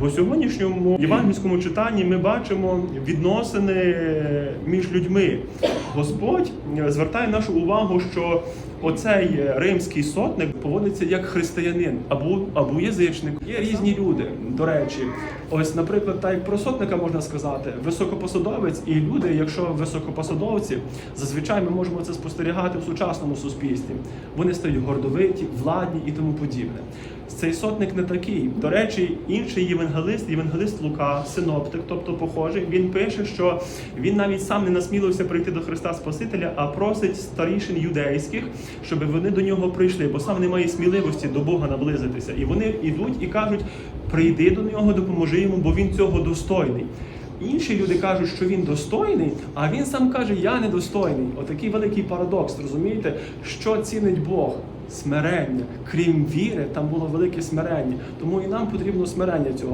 Бо сьогоднішньому євангельському читанні ми бачимо відносини між людьми. Господь е, звертає нашу увагу, що оцей римський сотник поводиться як християнин або, або язичник. Є різні люди. До речі, ось, наприклад, так як про сотника можна сказати, високопосадовець і люди, якщо високопосадовці, зазвичай ми можемо це спостерігати в сучасному суспільстві. Вони стають гордовиті, владні і тому подібне. Цей сотник не такий. До речі, інший євангелист, євангелист Лука, синоптик, тобто похожий, він пише, що він навіть сам не насмілився прийти до Христа Спасителя, а просить старішин юдейських, щоб вони до нього прийшли, бо сам не має сміливості до Бога наблизитися. І вони йдуть і кажуть: прийди до нього, допоможи йому, бо він цього достойний. Інші люди кажуть, що він достойний, а він сам каже, я недостойний. Отакий великий парадокс, розумієте, що цінить Бог? Смирення. Крім віри, там було велике смирення. Тому і нам потрібно смирення цього.